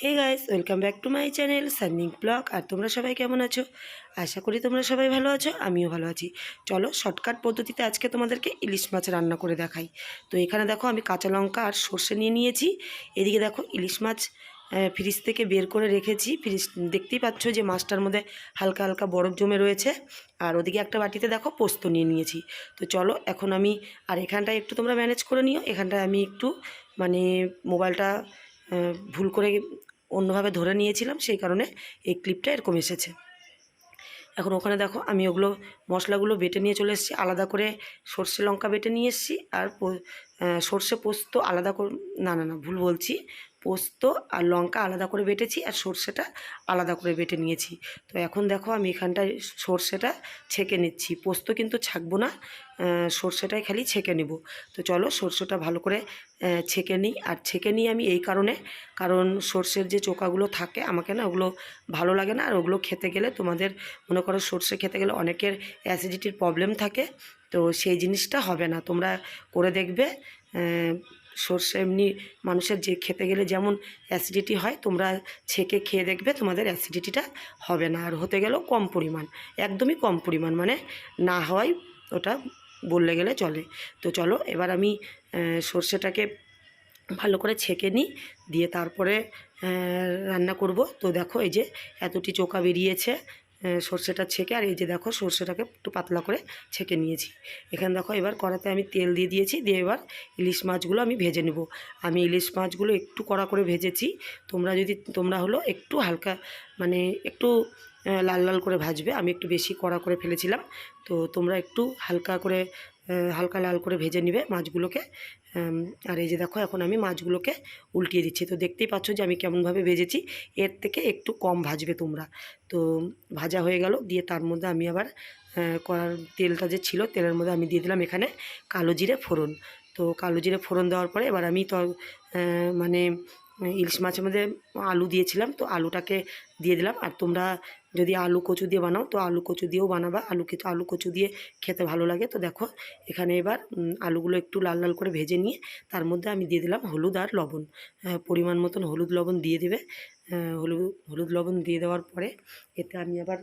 Hey guys welcome back to my channel সার্নিং blog আর তোমরা সবাই কেমন আছো? আশা করি তোমরা সবাই ভালো আছো, আমিও ভালো আছি। চলো শর্টকাট পদ্ধতিতে আজকে তোমাদেরকে ইলিশ মাছ রান্না করে দেখাই। তো এখানে দেখো, আমি কাঁচা লঙ্কা আর সর্ষে নিয়ে নিয়েছি। এদিকে দেখো, ইলিশ মাছ ফ্রিজ থেকে বের করে রেখেছি। ফ্রিজ দেখতেই পাচ্ছ যে মাছটার মধ্যে হালকা হালকা বরফ জমে রয়েছে। আর ওদিকে একটা বাটিতে দেখো, পোস্ত নিয়ে নিয়েছি। তো চলো, এখন আমি, আর এখানটায় একটু তোমরা ম্যানেজ করে নিও। এখানটায় আমি একটু মানে মোবাইলটা ভুল করে অন্যভাবে ধরে নিয়েছিলাম, সেই কারণে এই ক্লিপটা এরকম এসেছে। এখন ওখানে দেখো, আমি ওগুলো মশলাগুলো বেটে নিয়ে চলে এসেছি, আলাদা করে সর্ষে লঙ্কা বেটে নিয়ে এসেছি, আর সর্ষে পোস্ত আলাদা করে, না না না, ভুল বলছি। পোস্ত আর লঙ্কা আলাদা করে বেটেছি আর সর্ষেটা আলাদা করে বেটে নিয়েছি। তো এখন দেখো আমি এখানটায় সর্ষেটা ছেঁকে নিচ্ছি। পোস্ত কিন্তু ছাকবো না সর্ষেটাই খালি ছেঁকে নেব। তো চলো সর্ষেটা ভালো করে ছেঁকে নিই। আর ছেঁকে নিই আমি এই কারণে, কারণ সর্ষের যে চোকাগুলো থাকে, আমাকে না ওগুলো ভালো লাগে না। আর ওগুলো খেতে গেলে তোমাদের মনে করো সর্ষে খেতে গেলে অনেকের অ্যাসিডিটির প্রবলেম থাকে। তো সেই জিনিসটা হবে না। তোমরা করে দেখবে সর্ষে এমনি মানুষের যে খেতে গেলে যেমন অ্যাসিডিটি হয়, তোমরা ছেঁকে খেয়ে দেখবে তোমাদের অ্যাসিডিটিটা হবে না। আর হতে গেলেও কম পরিমাণ, একদমই কম পরিমাণ মানে না হওয়াই ওটা বললে গেলে চলে। তো চলো, এবার আমি সর্ষেটাকে ভালো করে ছেঁকে নিই, দিয়ে তারপরে রান্না করব। তো দেখো এই যে এতটি চোকা বেরিয়েছে সর্ষেটা ছেঁকে, আর এই যে দেখো সর্ষেটাকে একটু পাতলা করে ছেঁকে নিয়েছি। এখানে দেখো এবার কড়াতে আমি তেল দিয়ে দিয়েছি, দিয়ে এবার ইলিশ মাছগুলো আমি ভেজে নেব। আমি ইলিশ মাছগুলো একটু কড়া করে ভেজেছি। তোমরা যদি, তোমরা হলো একটু হালকা মানে একটু লাল লাল করে ভাজবে। আমি একটু বেশি কড়া করে ফেলেছিলাম। তো তোমরা একটু হালকা করে হালকা লাল করে ভেজে নিবে মাছগুলোকে। আর এই যে দেখো এখন আমি মাছগুলোকে উল্টিয়ে দিচ্ছি। তো দেখতেই পাচ্ছ যে আমি কেমনভাবে ভেজেছি। এর থেকে একটু কম ভাজবে তোমরা। তো ভাজা হয়ে গেল দিয়ে তার মধ্যে আমি আবার কড়ার তেলটা যে ছিল তেলের মধ্যে আমি দিয়ে দিলাম এখানে কালো জিরে ফোড়ন। তো কালো জিরে ফোড়ন দেওয়ার পরে এবার আমি আহ, মানে ইলিশ মাছের মধ্যে আলু দিয়েছিলাম, তো আলুটাকে দিয়ে দিলাম। আর তোমরা যদি আলু কচু দিয়ে বানাও, তো আলু কচু দিয়েও বানাবা। আলু আলু কচু দিয়ে খেতে ভালো লাগে। তো দেখো, এখানে এবার আলুগুলো একটু লাল লাল করে ভেজে নিয়ে, তার মধ্যে আমি দিয়ে দিলাম হলুদ আর লবণ। পরিমাণ মতন হলুদ লবণ দিয়ে দেবে। হলুদ হলুদ লবণ দিয়ে দেওয়ার পরে, এতে আমি আবার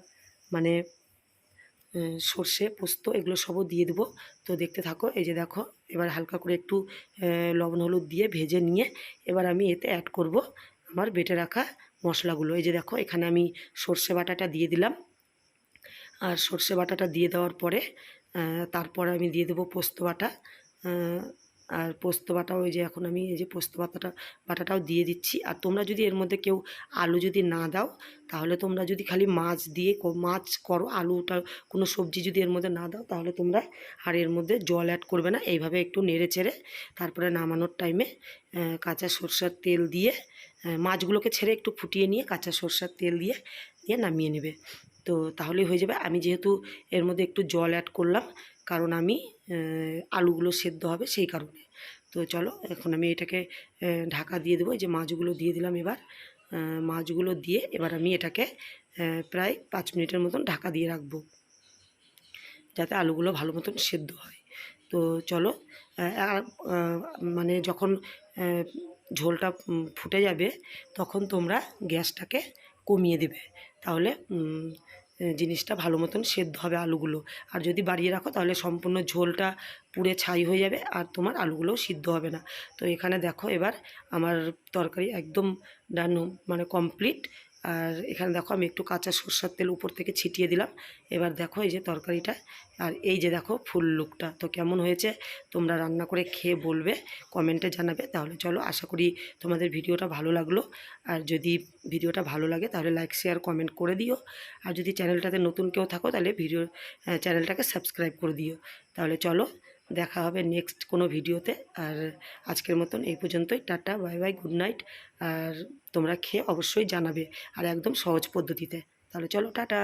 মানে সর্ষে, পোস্ত এগুলো সবও দিয়ে দেবো। তো দেখতে থাকো, এই যে দেখো, এবার হালকা করে একটু লবণ, হলুদ দিয়ে ভেজে নিয়ে এবার আমি এতে অ্যাড করব আমার বেটে রাখা মশলাগুলো। এই যে দেখো, এখানে আমি সর্ষে বাটাটা দিয়ে দিলাম। আর সর্ষে বাটাটা দিয়ে দেওয়ার পরে তারপর আমি দিয়ে দেবো পোস্ত বাটা। আর পোস্ত বাটা, ওই যে এখন আমি এই যে পোস্ত বাটাটা বাটাটাও দিয়ে দিচ্ছি। আর তোমরা যদি এর মধ্যে কেউ আলু যদি না দাও, তাহলে তোমরা যদি খালি মাছ দিয়ে মাছ করো, আলুটা, কোনো সবজি যদি এর মধ্যে না দাও, তাহলে তোমরা আর এর মধ্যে জল অ্যাড করবে না। এইভাবে একটু নেড়ে চেড়ে তারপরে নামানোর টাইমে কাঁচা সর্ষের তেল দিয়ে মাছগুলোকে ছেড়ে একটু ফুটিয়ে নিয়ে কাঁচা সর্ষের তেল দিয়ে দিয়ে নামিয়ে নেবে। তো তাহলেই হয়ে যাবে। আমি যেহেতু এর মধ্যে একটু জল অ্যাড করলাম কারণ আমি আলুগুলো সেদ্ধ হবে সেই কারণে। তো চলো, এখন আমি এটাকে ঢাকা দিয়ে দেবো। যে মাছগুলো দিয়ে দিলাম এবার মাছগুলো দিয়ে এবার আমি এটাকে প্রায় পাঁচ মিনিটের মতন ঢাকা দিয়ে রাখব। যাতে আলুগুলো ভালো মতন সেদ্ধ হয়। তো চলো মানে যখন ঝোলটা ফুটে যাবে, তখন তোমরা গ্যাসটাকে কমিয়ে দেবে। তাহলে জিনিসটা ভালো মতন সেদ্ধ হবে আলুগুলো। আর যদি বাড়িয়ে রাখো তাহলে সম্পূর্ণ ঝোলটা পুড়ে ছাই হয়ে যাবে আর তোমার আলুগুলোও সিদ্ধ হবে না। তো এখানে দেখো এবার আমার তরকারি একদম ডান মানে কমপ্লিট আর এখানে দেখো আমি একটু কাঁচা সরষের তেল উপর থেকে ছিটিয়ে দিলাম। এবার দেখো এই যে তরকারিটা। আর এই যে দেখো ফুল লুকটা। তো কেমন হয়েছে তোমরা রান্না করে খেয়ে বলবে, কমেন্টে জানাবে। তাহলে চলো আশা করি তোমাদের ভিডিওটা ভালো লাগল। আর যদি ভিডিওটা ভালো লাগে তাহলে লাইক শেয়ার কমেন্ট করে দিও। আর যদি চ্যানেলটাতে নতুন কেউ থাকো তাহলে ভিডিও চ্যানেলটাকে সাবস্ক্রাইব করে দিও। তাহলে চলো দেখা হবে নেক্সট কোনো ভিডিওতে। আর আজকের মতন এই পর্যন্তই। Tata bye bye good night আর তোমরা খেয়ে অবশ্যই জানাবে আর একদম সহজ পদ্ধতিতে। তাহলে চলো টাটা।